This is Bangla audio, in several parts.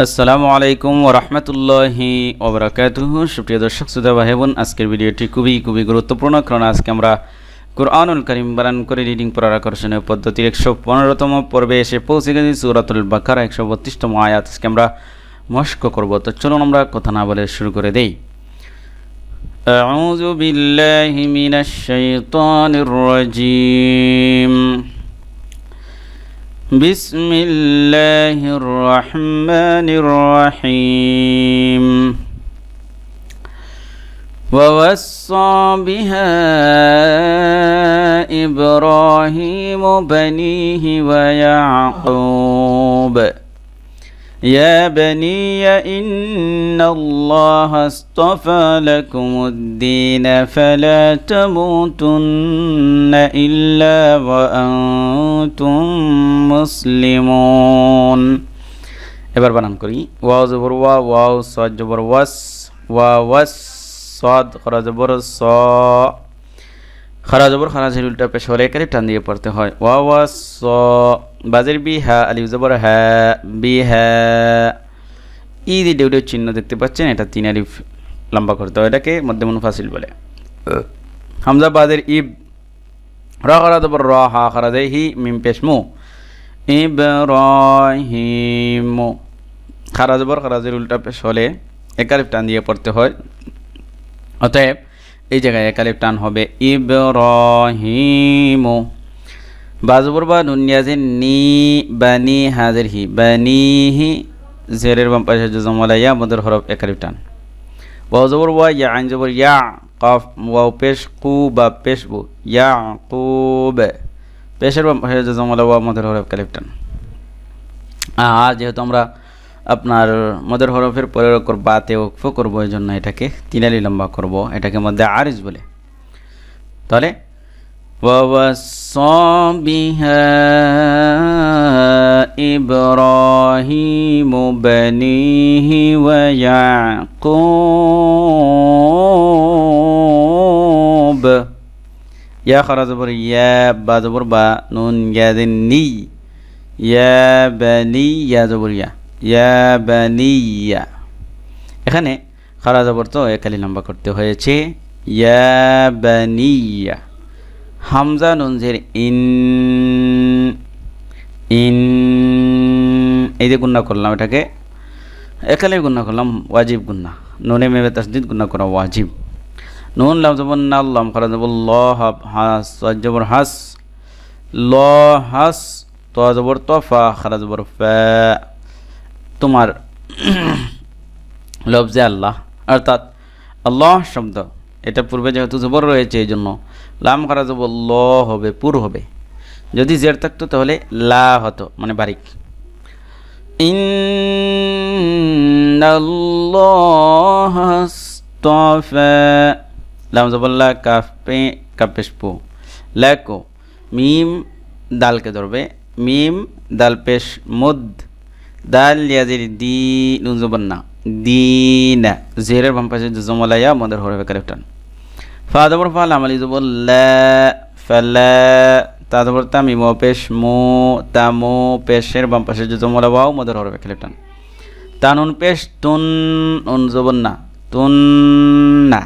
আসসালামু আলাইকুম ওরহমতুল্লাহি ওবরাকাতুহু সুপ্রিয় দর্শক শ্রোতা ভাই বোন আজকের ভিডিওটি খুবই খুবই গুরুত্বপূর্ণ কারণ আজকে আমরা কোরআনুল করিম বারান করে রিডিং পড়ার আকর্ষণীয় পদ্ধতির একশো পনেরোতম পর্বে এসে পৌঁছে গেছি সুরাতুল বাকারা একশো বত্রিশতম আয়াত আজকে আমরা মস্ক করব তো চলুন আমরা কথা না বলে শুরু করে দেই أعوذ بالله من الشيطان الرجيم بسم الله الرحمن الرحيم. ووصى بها إبراهيم بنيه ويعقوب. يا بني إن الله اصطفى لكم الدين فلا تموتن إلا وأنتم مسلمون এবার বানান করি ওয়াও জবর ওয়া ওয়াও সদ জবর ওয়াস ওয়া ওয়াস সদ খরা জবর স খারা জবর খারা ঝির উল্টা পেশ হলে একারে টান দিয়ে পড়তে হয় ওয়া ওয়া স বাজের বি হা আলিফ জবর হ্যা বি হ্যা ই দিয়ে ডেউডের চিহ্ন দেখতে পাচ্ছেন এটা তিন আলিফ লম্বা করতে হয় এটাকে মধ্যে ফাসিল বলে। হামজা বাদের ইব র জবর র হা খারা যায় হি মিম পেশ মু। ইব্রাহিম। খারা জবর খারাজের উল্টা পেশ হলে একালিফ টান দিয়ে পড়তে হয়। অতএব এই জায়গায় একালিফ টান হবে ইব্রাহিম। বাজবর বা নুনিয়াজে নি বানি হাজের হি বানি হি জেরের বাম পাশে জমলা ইয়া মদের হরফ একালিফ টান। ওয়াও জবর ওয়া ইয়া, আইন জবর ইয়া, কফ, ওয়াও, পেশ, কু, বা পেশ বু, ইয়া কুব পেশের বাম পাশে জমলা ওয়া মদের হরফ একালিফ টান। আর যেহেতু আমরা আপনার মদের হরফের ওপর বাতে ওকফ করব এই জন্য এটাকে তিনালি লম্বা করব, এটাকে মধ্যে আরিজ বলে। তাহলে ووصى إبراهيم بنيه ويعقوب يا خرج زبر يا با زبر با نون يا ني يا بني يا زبر يا يا بني এখানে খারা জবর তো একালি লম্বা করতে হয়েছে ইয়া বানিয়া হামজা নুনজের ইন ইন, এই যে গুন্না করলাম এটাকে একালে গুন্না করলাম ওয়াজিব গুন্না নুনে মেবে তাসদিদ গুন্না করা ওয়াজিব। নুন লাম জবর না লাম খারা জবর ল হাস জবর হাস, ল হাস, তো জবর তফা খারা জবর ফা। তোমার লফজে আল্লাহ, অর্থাৎ আল্লাহ শব্দ। এটা পূর্বে যেহেতু জবর রয়েছে, এই জন্য লাম করা যাব ল হবে, পুর হবে। যদি জের থাকতো তাহলে লা হতো মানে বারিক। লাম জবল্লা কাফে কাপেশপু ল্যাকো মিম দালকে ধরবে, মিম দাল পেশ মুদ, দাল ইয়াজির দি নুন জবর না। দিনা। জেরের বাম পাশে জমলাইয়া মদের হরফে কারেক্টান ফা জবর ফা লামালি জবর লা, ফালা তা জবর তা মিমো পেশ মো তামো পেশের বাম পাশে জমলা ওয়াও মদের হরফে তানুন পেশ, তুন উন জবর না, তুন না।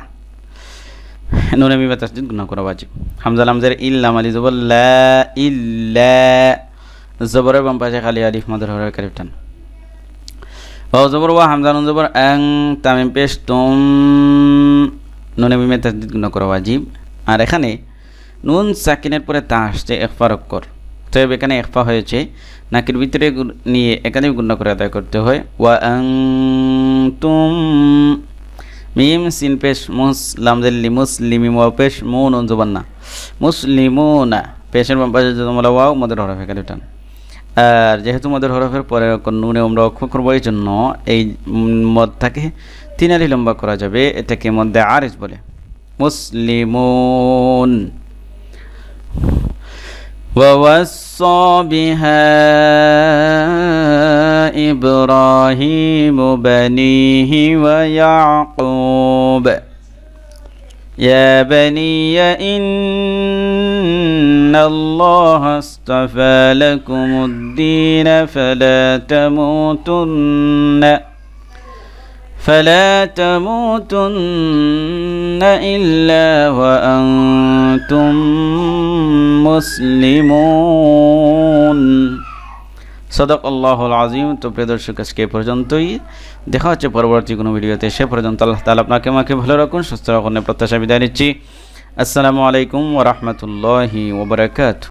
নুনে মিবা তাসদিদ গুনাহ করা ওয়াজিব। হামজা লামজের ইল্লা মালি জবর লা, ইল্লা, জবরের বাম খালি আলিফ মদের হরফে কারেক্টান ওয়াও জবর ওয়া হামজা নুন জবর আং তামিম পেশ তুম নুনে মিমে তাসদিদ গুণ করা ওয়াজিব আর এখানে নুন সাকিনের পরে তা আসছে একফার অক্ষর তো এখানে একফা হয়েছে নাকের ভিতরে নিয়ে একাধিক গুণ করে আদায় করতে হয় ওয়া আং তুম মিম সিন পেশ মুস লামজাল্লি মুসলিমি ওয়া পেশ মু নুন জবান না মুসলিমুনা পেশের বাম পাশে জমলা ওয়াও মদের হরফ একাধিক টান আর যেহেতু মদের হরফের পরে নুনে আমরা অক্ষ করবো এই জন্য এই মদটাকে তিনারি লম্বা করা যাবে এটাকে মধ্যে আরিস বলে মুসলিমুন ووصى بها إبراهيم بنيه ويعقوب يا بني إن الله اصطفى لكم الدين فلا تموتن فلا تموتن إلا وأنتم مسلمون সদক আল্লাহুল আজিম তো প্রিয় দর্শক, আজকে পর্যন্তই। দেখা হচ্ছে পরবর্তী কোনো ভিডিওতে। সে পর্যন্ত আল্লাহ তালা আপনাকে আমাকে ভালো রাখুন, সুস্থ রাখুন প্রত্যাশা বিদায় নিচ্ছি। আসসালামু আলাইকুম ওরহমতুল্লাহি ওবরাকাতু